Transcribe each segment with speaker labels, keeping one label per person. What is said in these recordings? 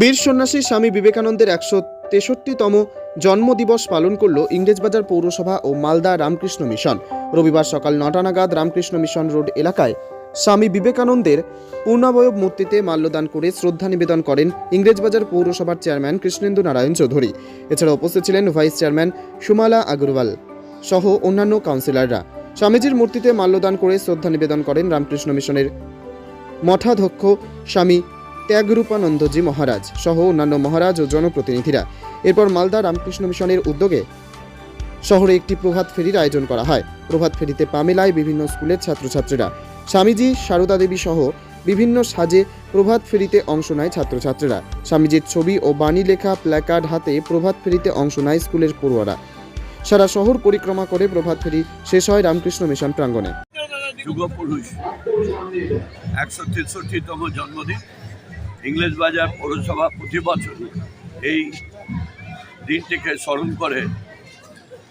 Speaker 1: বীর সন্ন্যাসী স্বামী বিবেকানন্দের একশো তেষট্টিতম জন্মদিবস পালন করল ইংরেজবাজার পৌরসভা ও মালদা রামকৃষ্ণ মিশন। রবিবার সকাল নটা নাগাদ রামকৃষ্ণ মিশন রোড এলাকায় স্বামী বিবেকানন্দের পূর্ণাবয়ব মূর্তিতে মাল্যদান করে শ্রদ্ধা নিবেদন করেন ইংরেজবাজার পৌরসভার চেয়ারম্যান কৃষ্ণেন্দু নারায়ণ চৌধুরী। এছাড়া উপস্থিত ছিলেন ভাইস চেয়ারম্যান সুমালা আগরওয়াল সহ অন্যান্য কাউন্সিলররা। স্বামীজির মূর্তিতে মাল্যদান করে শ্রদ্ধা নিবেদন করেন রামকৃষ্ণ মিশনের মঠাধ্যক্ষ স্বামী ত্যাগরূপানন্দজি মহারাজ সহ অন্যান্য মহারাজ ও জনপ্রতিনিধিরা। এরপর মালদা রামকৃষ্ণ মিশনের উদ্যোগে শহরে একটি প্রভাত ফেরির আয়োজন করা হয়। প্রভাত ফেরিতে পামেলায় বিভিন্ন স্কুলের ছাত্রছাত্রীরা। স্বামীজি, সারদা দেবী সহ বিভিন্ন সাজে প্রভাত ফেরিতে অংশ নেয় ছাত্রছাত্রীরা। স্বামীজির ছবি ও বাণী লেখা প্ল্যাকার্ড হাতে প্রভাত ফেরিতে অংশ নেয় স্কুলের পড়ুয়ারা। সারা শহর পরিক্রমা করে প্রভাত ফেরি শেষ হয় রামকৃষ্ণ মিশন প্রাঙ্গণে।
Speaker 2: একশো তেষট্টিতম জন্মদিন। ইংরেজ বাজার পৌরসভা প্রতি বছর এই দিনটিকে স্মরণ করে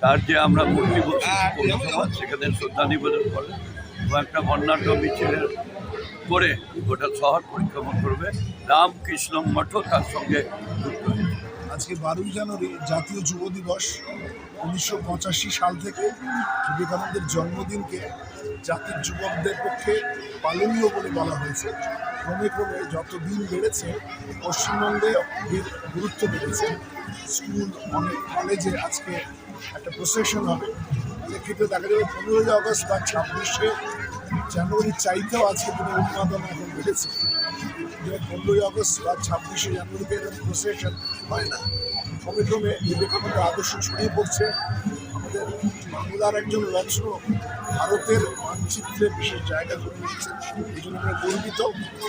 Speaker 2: তার যে আমরা মূর্তি বসেছি পৌরসভা সেখানে শ্রদ্ধা নিবেদন করে এবং একটা বর্ণাঢ্য মিছিলের করে গোটা শহর পরিক্রমা করবে। রামকৃষ্ণ মঠও তার সঙ্গে যুক্ত হয়েছে।
Speaker 3: আজকে বারোই জানুয়ারি জাতীয় যুব দিবস, উনিশশো পঁচাশি সাল থেকে বিবেকানন্দের জন্মদিনকে জাতির যুবকদের পক্ষে পালনীয় বলে বলা হয়েছে। ক্রমে ক্রমে যত দিন বেড়েছে, পশ্চিমবঙ্গে গুরুত্ব বেড়েছে। স্কুল অনেক কলেজে আজকে একটা প্রসেশন হবে। সেক্ষেত্রে দেখা যাবে পনেরোই আগস্ট বা ছাব্বিশে জানুয়ারির চাইতেও আজকে দিনে উন্মাদনা এখন বেড়েছে। পনেরোই আগস্ট বা ছাব্বিশে জানুয়ারিতে এরকম প্রসেশন হয় না। ক্রমে ক্রমে বিবেকানন্দের আদর্শ ছড়িয়ে পড়ছে। আমাদের বাংলার একজন রত্ন ভারতের মানচিত্রে বিশেষ জায়গা করে নিয়েছেন এই জন্য আমরা গর্বিত।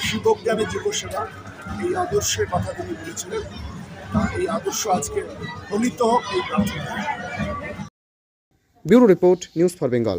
Speaker 3: শিবজ্ঞানে জীবসেবা, এই আদর্শের কথা তিনি বলেছিলেন। এই আদর্শ আজকে ফলিত হোক এই প্রার্থনা।
Speaker 1: Bureau report, news for Bengal.